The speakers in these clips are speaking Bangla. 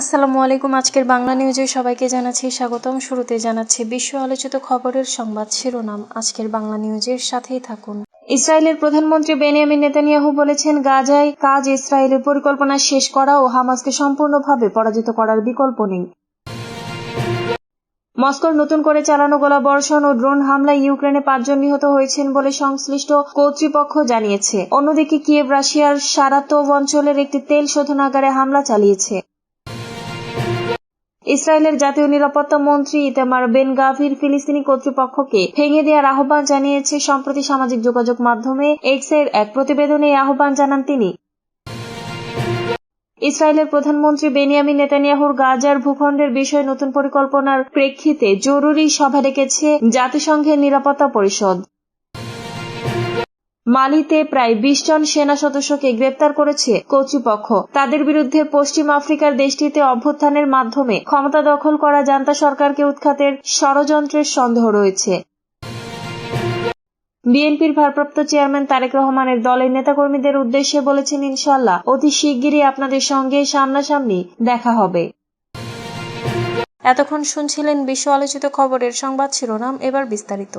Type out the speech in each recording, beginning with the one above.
আসসালামু আলাইকুম, আজকের বাংলা নিউজে সবাইকে জানাচ্ছি স্বাগতম। শুরুতে জানাচ্ছি বিশ্ব আলোচিত খবরের সংবাদ শিরোনাম। আজকের বাংলা নিউজের সাথেই থাকুন। ইসরায়েলের প্রধানমন্ত্রী বেনিয়ামিন নেতানিয়াহু বলেছেন, গাজায় কাজ ইসরায়েলের পরিকল্পনা শেষ করা ও হামাসকে সম্পূর্ণভাবে পরাজিত করার বিকল্প নেই। মস্কোর নতুন করে চালানো গোলা বর্ষণ ও ড্রোন হামলায় ইউক্রেনে পাঁচজন নিহত হয়েছেন বলে সংশ্লিষ্ট কর্তৃপক্ষ জানিয়েছে। অন্যদিকে কিয়েভ রাশিয়ার সারাতোভ অঞ্চলের একটি তেল শোধনাগারে হামলা চালিয়েছে। ইসরায়েলের জাতীয় নিরাপত্তা মন্ত্রী ইতামার বেন গাভির ফিলিস্তিনি কর্তৃপক্ষকে ভেঙে দেওয়ার আহ্বান জানিয়েছে সম্প্রতি সামাজিক যোগাযোগ মাধ্যমে এক্সের এক প্রতিবেদনে আহ্বান জানান তিনি। ইসরায়েলের প্রধানমন্ত্রী বেনিয়ামিন নেতানিয়াহুর গাজার ভূখণ্ডের বিষয়ে নতুন পরিকল্পনার প্রেক্ষিতে জরুরি সভা ডেকেছে জাতিসংঘের নিরাপত্তা পরিষদ। মালিতে প্রায় বিশ জন সেনা সদস্যকে গ্রেপ্তার করেছে কর্তৃপক্ষ। তাদের বিরুদ্ধে পশ্চিম আফ্রিকার দেশটিতে অভ্যুত্থানের মাধ্যমে ক্ষমতা দখল করা জান্তা সরকারকে উৎখাতের ষড়যন্ত্রের সন্দেহ রয়েছে। বিএনপির ভারপ্রাপ্ত চেয়ারম্যান তারেক রহমানের দলের নেতাকর্মীদের উদ্দেশ্যে বলেছেন ইনশাল্লাহ অতি শিগগিরই আপনাদের সঙ্গে সামনাসামনি দেখা হবে। এতক্ষণ শুনছিলেন বিশ্ব আলোচিত খবরের সংবাদ শিরোনাম, এবার বিস্তারিত।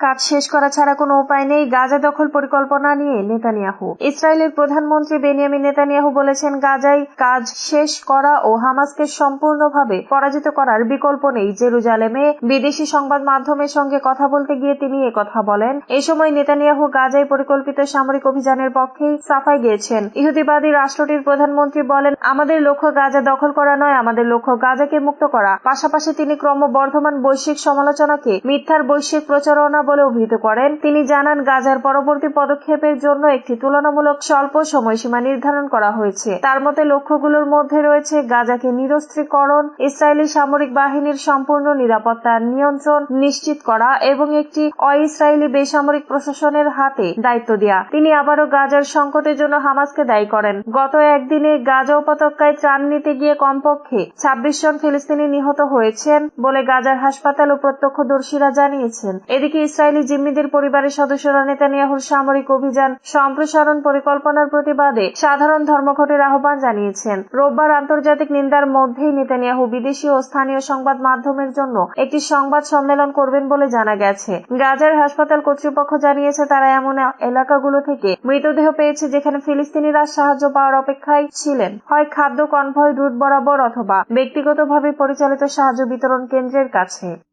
কাজ শেষ করা ছাড়া কোনো উপায় নেই। গাজা দখল পরিকল্পনা নিয়ে নেতানিয়াহু। ইসরায়েলের প্রধানমন্ত্রী বেনিয়ামিন নেতানিয়াহু বলেছেন, গাজায় কাজ শেষ করা ও হামাসকে সম্পূর্ণভাবে পরাজিত করার বিকল্প নেই। জেরুজালেমে বিদেশি সংবাদ মাধ্যমের সঙ্গে কথা বলতে গিয়ে তিনি কথা বলেন। এ সময় নেতানিয়াহু গাজায় পরিকল্পিত সামরিক অভিযানের পক্ষেই সাফাই গিয়েছেন। ইহুদিবাদী রাষ্ট্রটির প্রধানমন্ত্রী বলেন, আমাদের লক্ষ্য গাজা দখল করা নয়, আমাদের লক্ষ্য গাজাকে মুক্ত করা। পাশাপাশি তিনি ক্রমবর্ধমান বৈশ্বিক সমালোচনাকে মিথ্যার বৈশ্বিক প্রচারণা বলে অভিহিত করেন। তিনি জানান, গাজার পরবর্তী পদক্ষেপের জন্য একটি তুলনামূলক স্বল্প সময়সীমা নির্ধারণ করা হয়েছে। তার মতে, লক্ষ্যগুলোর মধ্যে রয়েছে গাজাকে নিরস্ত্রীকরণ, ইসরায়েলি সামরিক বাহিনীর সম্পূর্ণ নিরাপত্তা নিয়ন্ত্রণ নিশ্চিত করা এবং একটি অ-ইসরায়েলি বেসামরিক প্রশাসনের হাতে দায়িত্ব দেওয়া তিনি আবারও গাজার সংকটের জন্য হামাসকে দায়ী করেন। গত একদিনে গাজা উপত্যকায় ত্রাণ নিতে গিয়ে কমপক্ষে ছাব্বিশ জন ফিলিস্তিনি নিহত হয়েছেন বলে গাজার হাসপাতাল ও প্রত্যক্ষদর্শীরা জানিয়েছেন। এদিকে ইসরায়েলি জিম্মিদের পরিবারের সদস্যরা নেতানিয়াহুর সামরিক অভিযান সম্প্রসারণ পরিকল্পনার প্রতিবাদে সাধারণ ধর্মঘটের আহ্বান জানিয়েছেন। রোববার আন্তর্জাতিক নিন্দার মধ্যেই নেতানিয়াহু বিদেশি ও স্থানীয় সংবাদ মাধ্যমের জন্য একটি সংবাদ সম্মেলন করবেন বলে জানা গেছে। গাজার হাসপাতাল কর্তৃপক্ষ জানিয়েছে, তারা এমন এলাকাগুলো থেকে মৃতদেহ পেয়েছে যেখানে ফিলিস্তিনিরা সাহায্য পাওয়ার অপেক্ষায় ছিলেন। হয় খাদ্য কনভয় রুট বরাবর অথবা ব্যক্তিগতভাবে পরিচালিত সাহায্য বিতরণ কেন্দ্রের কাছে।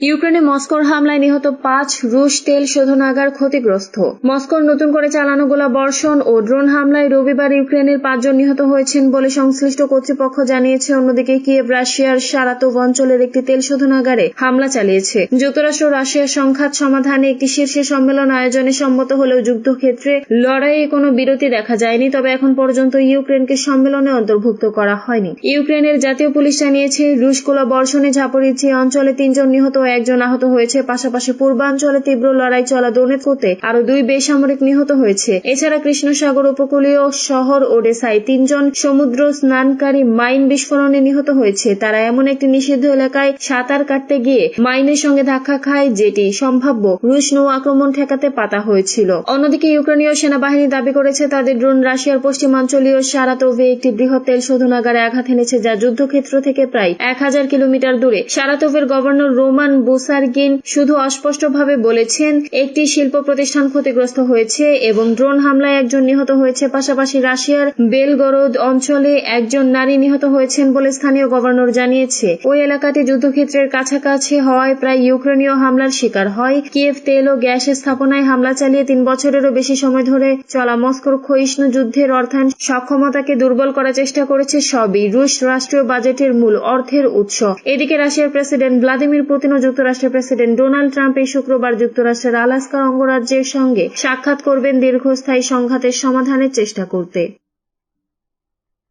ইউক্রেনে মস্কোর হামলায় নিহত পাঁচ রুশ তেল শোধনাগার ক্ষতিগ্রস্ত। মস্কোর নতুন করে চালানো গোলা বর্ষণ ও ড্রোন হামলায় রবিবার ইউক্রেনের পাঁচজন নিহত হয়েছেন বলে সংশ্লিষ্ট কর্তৃপক্ষ জানিয়েছে। অন্যদিকে কিয়েভ রাশিয়ার সারাতোভ অঞ্চলের একটি তেল শোধনাগারে হামলা চালিয়েছে। যুক্তরাষ্ট্র রাশিয়ার সংঘাত সমাধানে একটি শীর্ষে সম্মেলন আয়োজনে সম্মত হলেও যুদ্ধক্ষেত্রে লড়াইয়ে কোনো বিরতি দেখা যায়নি। তবে এখন পর্যন্ত ইউক্রেনকে সম্মেলনে অন্তর্ভুক্ত করা হয়নি। ইউক্রেনের জাতীয় পুলিশ জানিয়েছে, রুশ গোলা বর্ষণে ঝাপরিচি অঞ্চলে তিনজন নিহত একজন আহত হয়েছে। পাশাপাশি পূর্বাঞ্চলে তীব্র লড়াই চলা দোনেৎকোতে আরও দুই বেসামরিক নিহত হয়েছে। এছাড়া কৃষ্ণসাগর উপকূলীয় শহর ওডেসায় তিনজন সমুদ্র স্নানকারী মাইন বিস্ফোরণে নিহত হয়েছে। তারা এমন একটি নিষিদ্ধ এলাকায় সাঁতার কাটতে গিয়ে মাইনের সঙ্গে ধাক্কা খায়, যেটি সম্ভাব্য রুশ নৌ আক্রমণ ঠেকাতে পাতা হয়েছিল। অন্যদিকে ইউক্রেনীয় সেনাবাহিনী দাবি করেছে, তাদের ড্রোন রাশিয়ার পশ্চিমাঞ্চলীয় সারাতোভে একটি বৃহৎ তেল শোধনাগারে আঘাত এনেছে, যা যুদ্ধক্ষেত্র থেকে প্রায় এক হাজার কিলোমিটার দূরে। সারাতোভের গভর্নর রোমান বুসারগিন শুধু অস্পষ্টভাবে বলেছেন, একটি শিল্প প্রতিষ্ঠান ক্ষতিগ্রস্ত হয়েছে এবং ড্রোন হামলায় একজন নিহত হয়েছে। পাশাপাশি রাশিয়ার বেলগরদ অঞ্চলে একজন নারী নিহত হয়েছেন বলে স্থানীয় গভর্নর জানিয়েছে। ওই এলাকাটি যুদ্ধক্ষেত্রের কাছাকাছি হওয়ায় প্রায় ইউক্রেনীয় হামলার শিকার হয়। কিয়েভ তেল ও গ্যাস স্থাপনায় হামলা চালিয়ে তিন বছরেরও বেশি সময় ধরে চলা মস্কোর ক্ষয়িষ্ণু যুদ্ধের অর্থায়ন সক্ষমতাকে দুর্বল করার চেষ্টা করেছে সবই। রুশ রাষ্ট্রীয় বাজেটের মূল অর্থের উৎস। এদিকে রাশিয়ার প্রেসিডেন্ট ভ্লাদিমির পুতিন ও যুক্তরাষ্ট্রের প্রেসিডেন্ট ডোনাল্ড ট্রাম্প এই শুক্রবার যুক্তরাষ্ট্রের আলাস্কা অঙ্গরাজ্যের সঙ্গে সাক্ষাৎ করবেন দীর্ঘস্থায়ী সংঘাতের সমাধানের চেষ্টা করতে।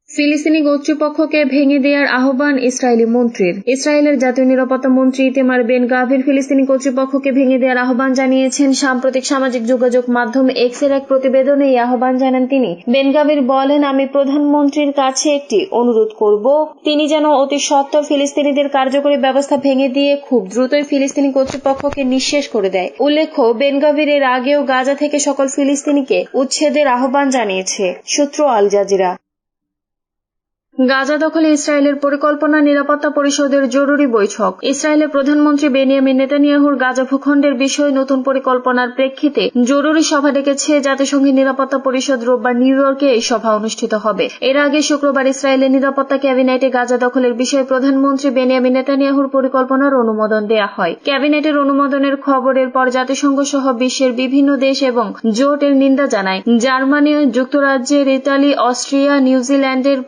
ফিলিস্তিনি কর্তৃপক্ষকে ভেঙে দেওয়ার আহ্বান ইসরায়েলি মন্ত্রীর। ইসরায়েলের জাতীয় নিরাপত্তা মন্ত্রী ইতেমার বেন গাভির ফিলিস্তিনি কর্তৃপক্ষকে ভেঙে দেওয়ার আহ্বান জানিয়েছেন। সাম্প্রতিক সামাজিক যোগাযোগ মাধ্যম এক্সের এক প্রতিবেদনে এই আহ্বান জানান তিনি। বেন গাভির বলেন, আমি প্রধানমন্ত্রীর কাছে একটি অনুরোধ করব। তিনি যেন অতি সত্বর ফিলিস্তিনিদের কার্যকরী ব্যবস্থা ভেঙে দিয়ে খুব দ্রুতই ফিলিস্তিনি কর্তৃপক্ষকে নিঃশেষ করে দেয়। উল্লেখ্য বেনগাভির এর আগেও গাজা থেকে সকল ফিলিস্তিনিকে উচ্ছেদের আহ্বান জানিয়েছে সূত্র আল জাজিরা। গাজা দখলে ইসরায়েলের পরিকল্পনা নিরাপত্তা পরিষদের জরুরি বৈঠক। ইসরায়েলের প্রধানমন্ত্রী বেনিয়ামিন নেতানিয়াহুর গাজা ভূখণ্ডের বিষয়ে নতুন পরিকল্পনার প্রেক্ষিতে জরুরি সভা ডেকেছে জাতিসংঘের নিরাপত্তা পরিষদ রোববার নিউ ইয়র্কে এই সভা অনুষ্ঠিত হবে। এর আগে শুক্রবার ইসরায়েলের নিরাপত্তা ক্যাবিনেটে গাজা দখলের বিষয়ে প্রধানমন্ত্রী বেনিয়ামিন নেতানিয়াহুর পরিকল্পনার অনুমোদন দেয়া হয়। ক্যাবিনেটের অনুমোদনের খবরের পর জাতিসংঘ সহ বিশ্বের বিভিন্ন দেশ এবং জোটের নিন্দা জানায়। জার্মানি, যুক্তরাজ্যের ইতালি, অস্ট্রিয়া, নিউজিল্যান্ডের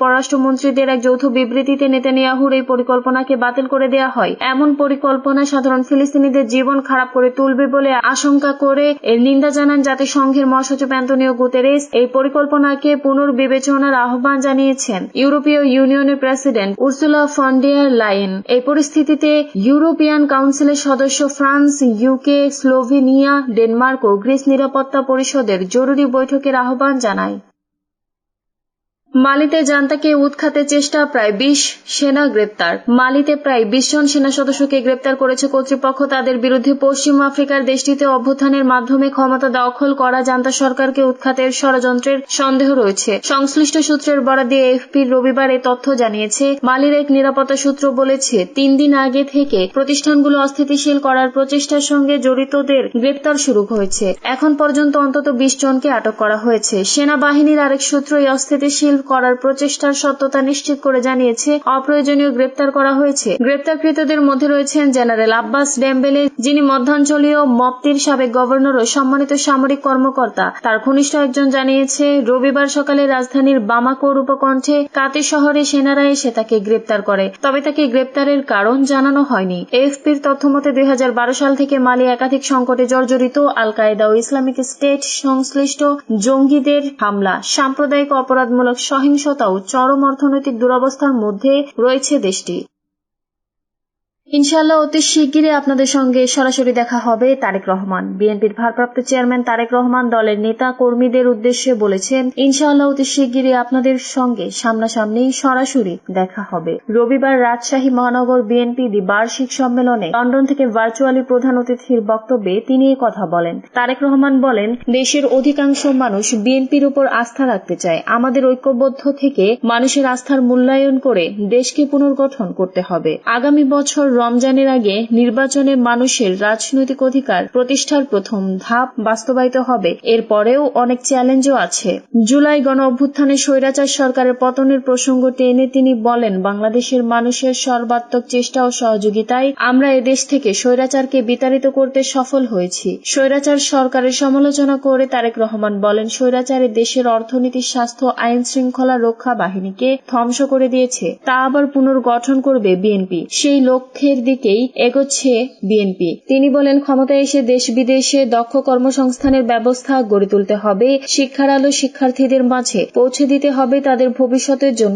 পররাষ্ট্রমন্ত্রীদের এক যৌথ বিবৃতিতে নেতানিয়াহুর এই পরিকল্পনাকে বাতিল করে দেয়া হয়। এমন পরিকল্পনা সাধারণ ফিলিস্তিনিদের জীবন খারাপ করে তুলবে বলে আশঙ্কা করে এর নিন্দা জানান জাতিসংঘের মহাসচিব অ্যান্তনিও গুতেরেস। এই পরিকল্পনাকে পুনর্বিবেচনার আহ্বান জানিয়েছেন ইউরোপীয় ইউনিয়নের প্রেসিডেন্ট উর্সুলা ফন্ডেয়ার লাইন এই পরিস্থিতিতে ইউরোপিয়ান কাউন্সিলের সদস্য ফ্রান্স, ইউকে, স্লোভেনিয়া, ডেনমার্ক ও গ্রিস নিরাপত্তা পরিষদের জরুরি বৈঠকের আহ্বান জানায়। মালিতে জান্তাকে উৎখাতে চেষ্টা প্রায় বিশ সেনা গ্রেপ্তার। মালিতে প্রায় বিশ জন সেনা সদস্যকে গ্রেপ্তার করেছে কর্তৃপক্ষ। তাদের বিরুদ্ধে পশ্চিম আফ্রিকার দেশটিতে অভ্যুত্থানের মাধ্যমে ক্ষমতা দখল করা জান্তা সরকারকে উৎখাতের ষড়যন্ত্রের সন্দেহ রয়েছে। সংশ্লিষ্ট সূত্রের বরাদ দিয়ে এফপির রবিবার এ তথ্য জানিয়েছে, মালির এক নিরাপত্তা সূত্র বলেছে, তিন দিন আগে থেকে প্রতিষ্ঠানগুলো অস্থিতিশীল করার প্রচেষ্টার সঙ্গে জড়িতদের গ্রেপ্তার শুরু হয়েছে। এখন পর্যন্ত অন্তত বিশ জনকে আটক করা হয়েছে। সেনাবাহিনীর আরেক সূত্র এই অস্থিতিশীল করার প্রচেষ্টার সত্যতা নিশ্চিত করে জানিয়েছে, অপ্রয়োজনীয় গ্রেপ্তার করা হয়েছে। গ্রেপ্তারকৃতদের মধ্যে রয়েছেন জেনারেল আব্বাস ডেম্বেলে, যিনি মধ্যাঞ্চলীয় মপ্তির সাবেক গভর্নর ও সম্মানিত সামরিক কর্মকর্তা। তার ঘনিষ্ঠ একজন জানিয়েছে, রবিবার সকালে রাজধানীর বামাকোর উপকণ্ঠে কাতে শহরে সেনারা এসে তাকে গ্রেপ্তার করে, তবে তাকে গ্রেপ্তারের কারণ জানানো হয়নি। এফপির তথ্যমতে দুই হাজার বারো সাল থেকে মালি একাধিক সংকটে জর্জরিত আল কায়দা ও ইসলামিক স্টেট সংশ্লিষ্ট জঙ্গিদের হামলা, সাম্প্রদায়িক অপরাধমূলক সহিংসতা ও চরম অর্থনৈতিক দুরবস্থার মধ্যে রয়েছে দেশটি। ইনশাআল্লাহ অতি শিগগিরই আপনাদের সঙ্গে সরাসরি দেখা হবে তারেক রহমান। বিএনপির ভারপ্রাপ্ত চেয়ারম্যান তারেক রহমান দলের নেতা কর্মীদের উদ্দেশ্যে বলেছেন, ইনশাআল্লাহ অতি শিগগিরই আপনাদের সঙ্গে সামনাসামনি সরাসরি দেখা হবে। রবিবার রাজশাহী মহানগর বিএনপি বার্ষিক সম্মেলনে লন্ডন থেকে ভার্চুয়ালি প্রধান অতিথির বক্তব্যে তিনি কথা বলেন। তারেক রহমান বলেন, দেশের অধিকাংশ মানুষ বিএনপির উপর আস্থা রাখতে চায়। আমাদের ঐক্যবদ্ধ থেকে মানুষের আস্থার মূল্যায়ন করে দেশকে পুনর্গঠন করতে হবে। আগামী বছর রমজানের আগে নির্বাচনে মানুষের রাজনৈতিক অধিকার প্রতিষ্ঠার প্রথম ধাপ বাস্তবায়িত হবে। এরপরেও অনেক চ্যালেঞ্জও আছে। জুলাই গণ অভ্যুত্থানে স্বৈরাচার সরকারের পতনের প্রসঙ্গ টেনে তিনি বলেন, বাংলাদেশের মানুষের সর্বাত্মক চেষ্টা ও সহযোগিতায় আমরা এদেশ থেকে স্বৈরাচারকে বিতাড়িত করতে সফল হয়েছি। স্বৈরাচার সরকারের সমালোচনা করে তারেক রহমান বলেন, স্বৈরাচারে দেশের অর্থনীতি, স্বাস্থ্য, আইন শৃঙ্খলা, রক্ষা বাহিনীকে ধ্বংস করে দিয়েছে। তা আবার পুনর্গঠন করবে বিএনপি। সেই লক্ষ্যের দিকেই এগোচ্ছে বিএনপি। তিনি বলেন, ক্ষমতায় এসে দেশ বিদেশে দক্ষ কর্মসংস্থানের ব্যবস্থা গড়ে তুলতে হবে। শিক্ষার আলো শিক্ষার্থীদের মাঝে পৌঁছে দিতে হবে তাদের ভবিষ্যতের জন্য।